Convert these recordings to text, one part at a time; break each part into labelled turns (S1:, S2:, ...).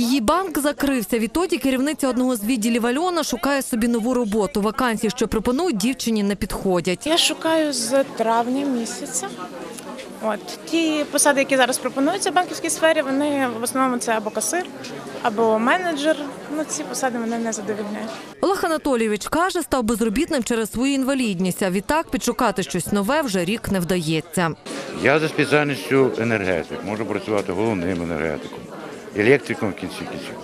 S1: Її банк закрився. Відтоді керівниця одного з відділів Альона шукає собі нову роботу. Вакансії, що пропонують, дівчині не підходять.
S2: Я шукаю з травня місяця. От ті посади, які зараз пропонуються в банківській сфері, вони в основному це або касир, або менеджер. Ну ці посади мене не задовільняють.
S1: Олег Анатолійович каже, став безробітним через свою інвалідність. А відтак підшукати щось нове вже рік не вдається.
S3: Я за спеціальністю енергетик, можу працювати головним енергетиком, електриком в кінці кінців.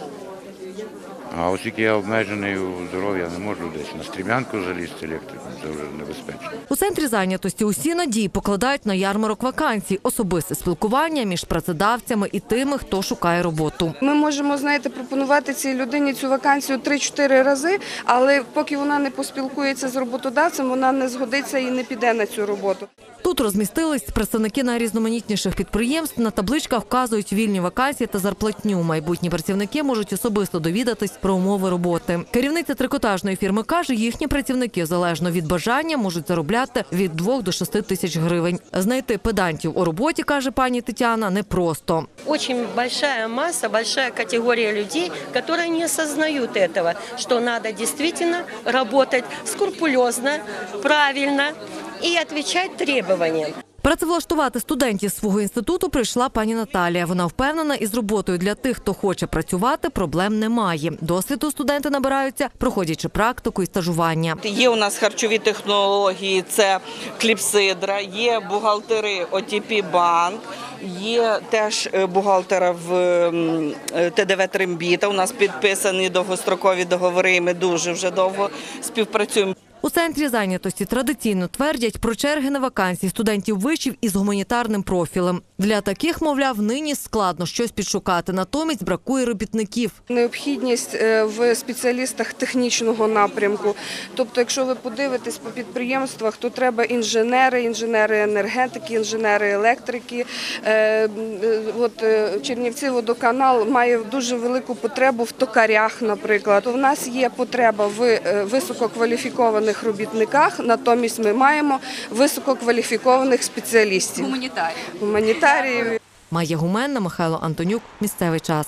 S3: А оскільки я обмежений у здоров'ї, я не можу десь на стрімянку залізти електриком, це вже небезпечно.
S1: У центрі зайнятості усі надії покладають на ярмарок вакансій, особисте спілкування між працедавцями і тими, хто шукає роботу.
S4: Ми можемо, знаєте, пропонувати цій людині цю вакансію 3-4 рази, але поки вона не поспілкується з роботодавцем, вона не згодиться і не піде на цю роботу.
S1: Тут розмістились представники найрізноманітніших підприємств. На табличках вказують вільні вакансії та зарплатню. Майбутні працівники можуть особисто довідатись про умови роботи. Керівниця трикотажної фірми каже, їхні працівники залежно від бажання можуть заробляти від 2 до 6 тисяч гривень. Знайти педантів у роботі, каже пані Тетяна, непросто.
S5: Очень большая масса, большая категория людей, которые не осознают этого, что надо действительно работать скрупулезно, правильно и отвечать требованиям.
S1: Працевлаштувати студентів свого інституту прийшла пані Наталія. Вона впевнена, із роботою для тих, хто хоче працювати, проблем немає. Досвіду студенти набираються, проходячи практику і стажування.
S6: Є у нас харчові технології, це кліпсидра, є бухгалтери ОТП банк, є теж е, бухгалтера в е, ТДВ Трембіта. У нас підписані довгострокові договори. і Ми дуже вже довго співпрацюємо.
S1: У центрі зайнятості традиційно твердять про черги на вакансії студентів вишів із гуманітарним профілем. Для таких, мовляв, нині складно щось підшукати. Натомість бракує робітників.
S4: Необхідність е, в спеціалістах технічного напрямку. Тобто, якщо ви подивитесь по підприємствах, то треба інженери, інженери енергетики, інженери електрики. Е, От е, Чернівці водоканал має дуже велику потребу в токарях, наприклад. У нас є потреба в е, висококваліфікованих робітниках, натомість ми маємо висококваліфікованих спеціалістів. Гуманітаріїв. Гуманітаріїв.
S1: Майя Гуменна, Михайло Антонюк. Місцевий час.